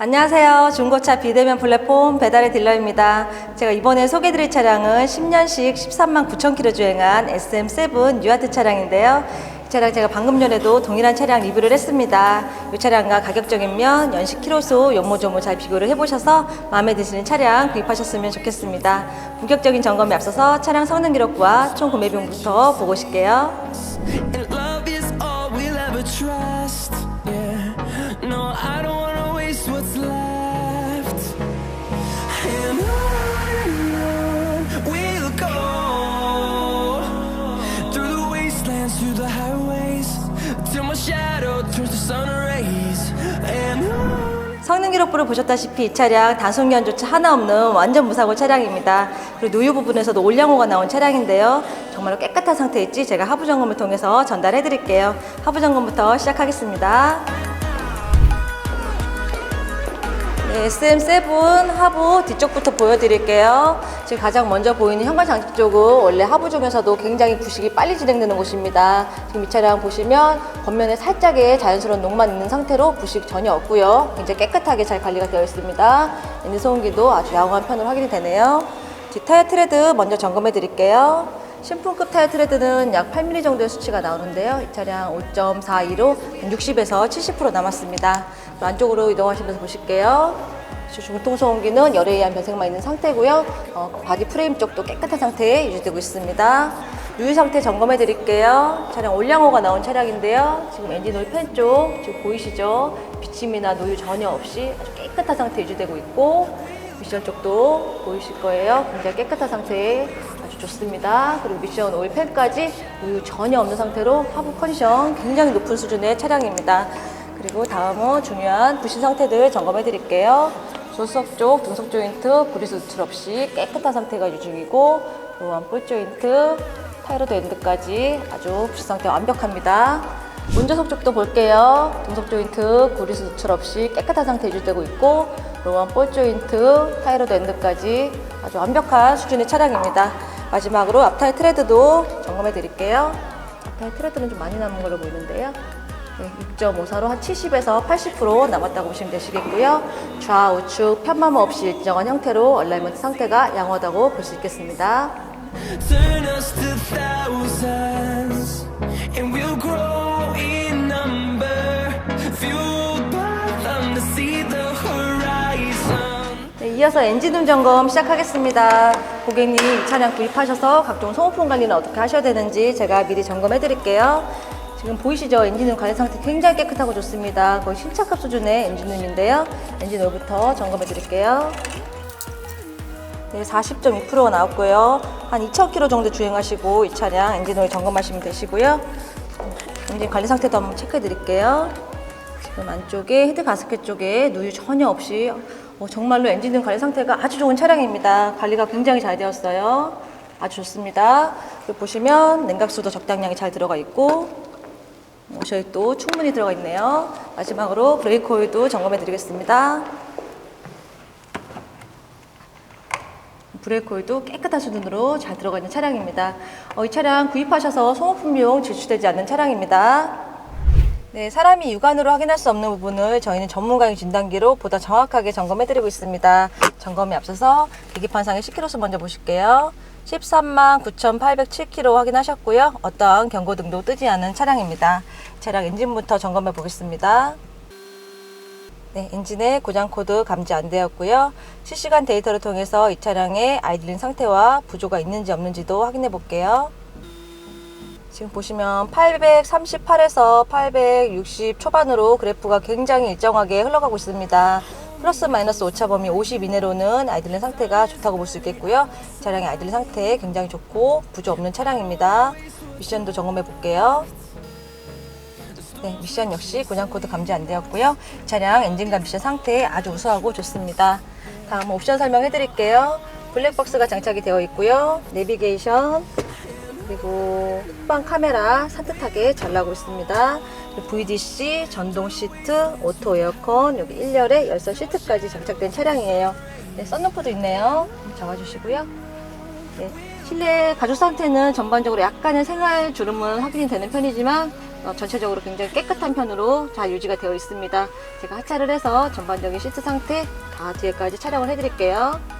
안녕하세요. 중고차 비대면 플랫폼 배달의 딜러입니다. 제가 이번에 소개해드릴 차량은 10년식 13만 9천 킬로 주행한 SM7 뉴아트 차량인데요. 이 차량 제가 방금 전에도 동일한 차량 리뷰를 했습니다. 이 차량과 가격적인 면, 연식 키로수, 연모조모 잘 비교를 해보셔서 마음에 드시는 차량 구입하셨으면 좋겠습니다. 본격적인 점검에 앞서서 차량 성능 기록과 총 구매 비용부터 보고 오실게요. 성능 기록부를 보셨다시피 이 차량 단속 연조차 하나 없는 완전 무사고 차량입니다. 그리고 노유 부분에서도 올량호가 나온 차량인데요. 정말로 깨끗한 상태일지 제가 하부 점검을 통해서 전달해 드릴게요. 하부 점검부터 시작하겠습니다. 네, SM7 하부 뒤쪽부터 보여드릴게요. 지금 가장 먼저 보이는 현관 장치 쪽은 원래 하부 중에서도 굉장히 부식이 빨리 진행되는 곳입니다. 지금 이 차량 보시면 겉면에 살짝의 자연스러운 녹만 있는 상태로 부식 전혀 없고요. 굉장히 깨끗하게 잘 관리가 되어 있습니다. 엔진 소음기도 아주 양호한 편으로 확인이 되네요. 뒷 타이어 트레드 먼저 점검해 드릴게요. 신품급 타이어 트레드는 약 8mm 정도의 수치가 나오는데요. 이 차량 5.42로 60에서 70% 남았습니다. 안쪽으로 이동하시면서 보실게요. 중통 소음기는 열에 의한 변색만 있는 상태고요. 어, 바디 프레임 쪽도 깨끗한 상태에 유지되고 있습니다. 유유 상태 점검해 드릴게요. 차량 올량호가 나온 차량인데요. 지금 엔진 오일 팬 쪽 지금 보이시죠? 비침이나 노유 전혀 없이 아주 깨끗한 상태 유지되고 있고 미션 쪽도 보이실 거예요. 굉장히 깨끗한 상태에 아주 좋습니다. 그리고 미션 오일 팬까지 우유 전혀 없는 상태로 하부 컨디션 굉장히 높은 수준의 차량입니다. 그리고 다음은 중요한 부신 상태들 점검해 드릴게요. 조수석 쪽 등속 조인트 누출 없이 깨끗한 상태가 유중이고 로한 볼 조인트 타이로드 엔드까지 아주 부신 상태 완벽합니다. 운전석 쪽도 볼게요. 등속 조인트 그리스 누출 없이 깨끗한 상태 유지되고 있고 로한 볼 조인트 타이로드 엔드까지 아주 완벽한 수준의 차량입니다. 마지막으로 앞타이 트레드도 점검해 드릴게요. 앞타이 트레드는 좀 많이 남은 걸로 보이는데요. 네, 6.54로 한 70에서 80% 남았다고 보시면 되시겠고요. 좌 우측 편마모 없이 일정한 형태로 얼라이먼트 상태가 양호하다고 볼 수 있겠습니다. Turn us to thousands, and we'll grow in number, fueled by them to see the horizon. 네, 이어서 엔진음 점검 시작하겠습니다. 고객님 이 차량 구입하셔서 각종 소모품 관리는 어떻게 하셔야 되는지 제가 미리 점검해 드릴게요. 지금 보이시죠? 엔진음 관리 상태 굉장히 깨끗하고 좋습니다. 거의 신차급 수준의 엔진음인데요. 엔진 오일부터 점검해 드릴게요. 네, 40.2%가 나왔고요. 한 2,000km 정도 주행하시고 이 차량 엔진 오일 점검하시면 되시고요. 엔진 관리 상태도 한번 체크해 드릴게요. 지금 안쪽에 헤드 가스켓 쪽에 누유 전혀 없이 어, 정말로 엔진등 관리 상태가 아주 좋은 차량입니다. 관리가 굉장히 잘 되었어요. 아주 좋습니다. 보시면 냉각수도 적당량이 잘 들어가 있고 오셔도 충분히 들어가 있네요. 마지막으로 브레이크 오일도 점검해 드리겠습니다. 브레이크 오일도 깨끗한 수준으로 잘 들어가 있는 차량입니다. 어, 이 차량 구입하셔서 소모품 비용 지출되지 않는 차량입니다. 네, 사람이 육안으로 확인할 수 없는 부분을 저희는 전문가의 진단기로 보다 정확하게 점검해드리고 있습니다. 점검에 앞서서 계기판상의 10km 먼저 보실게요. 13만 9,807km 확인하셨고요. 어떠한 경고등도 뜨지 않은 차량입니다. 차량 엔진부터 점검해 보겠습니다. 네, 엔진의 고장 코드 감지 안 되었고요. 실시간 데이터를 통해서 이 차량의 아이들링 상태와 부조가 있는지 없는지도 확인해 볼게요. 지금 보시면 838에서 860 초반으로 그래프가 굉장히 일정하게 흘러가고 있습니다. 플러스 마이너스 오차 범위 50 이내로는 아이들링 상태가 좋다고 볼 수 있겠고요. 차량의 아이들링 상태 굉장히 좋고 부조 없는 차량입니다. 미션도 점검해 볼게요. 네, 미션 역시 고장 코드 감지 안 되었고요. 차량 엔진과 미션 상태 아주 우수하고 좋습니다. 다음 옵션 설명해 드릴게요. 블랙박스가 장착이 되어 있고요. 내비게이션 그리고 후방 카메라 산뜻하게 잘 나오고 있습니다. VDC, 전동 시트, 오토 에어컨, 여기 1열에 열선 시트까지 장착된 차량이에요. 네, 썬루프도 있네요. 잡아주시고요. 네, 실내 가죽 상태는 전반적으로 약간의 생활 주름은 확인이 되는 편이지만 어, 전체적으로 굉장히 깨끗한 편으로 잘 유지가 되어 있습니다. 제가 하차를 해서 전반적인 시트 상태 다 뒤에까지 촬영을 해드릴게요.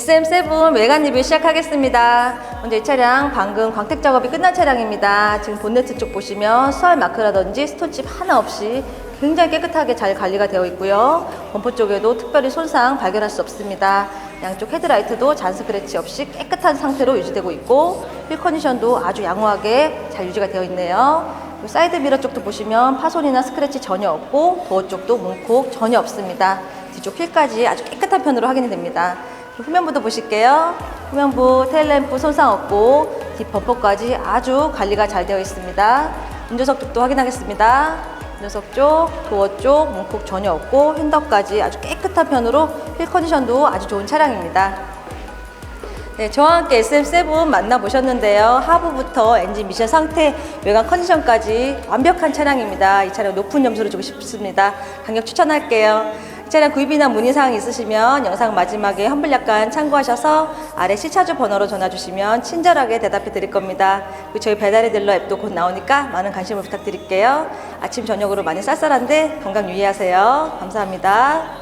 SM7 외관 리뷰 시작하겠습니다. 먼저 이 차량 방금 광택 작업이 끝난 차량입니다. 지금 본네트 쪽 보시면 수할 마크라든지 스톤칩 하나 없이 굉장히 깨끗하게 잘 관리가 되어 있고요. 범퍼 쪽에도 특별히 손상 발견할 수 없습니다. 양쪽 헤드라이트도 잔 스크래치 없이 깨끗한 상태로 유지되고 있고 휠 컨디션도 아주 양호하게 잘 유지가 되어 있네요. 사이드 미러 쪽도 보시면 파손이나 스크래치 전혀 없고 도어 쪽도 문콕 전혀 없습니다. 뒤쪽 휠까지 아주 깨끗한 편으로 확인이 됩니다. 후면부도 보실게요. 후면부 테일램프 손상 없고 뒷 범퍼까지 아주 관리가 잘 되어 있습니다. 운전석 쪽도 확인하겠습니다. 운전석 쪽, 도어 쪽, 문콕 전혀 없고 핸더까지 아주 깨끗한 편으로 휠 컨디션도 아주 좋은 차량입니다. 네, 저와 함께 SM7 만나보셨는데요. 하부부터 엔진 미션 상태, 외관 컨디션까지 완벽한 차량입니다. 이 차량 높은 점수를 주고 싶습니다. 강력 추천할게요. 이 차량 구입이나 문의사항 있으시면 영상 마지막에 험블 약간 참고하셔서 아래 시차주 번호로 전화 주시면 친절하게 대답해 드릴 겁니다. 그리고 저희 배달의 딜러 앱도 곧 나오니까 많은 관심을 부탁드릴게요. 아침 저녁으로 많이 쌀쌀한데 건강 유의하세요. 감사합니다.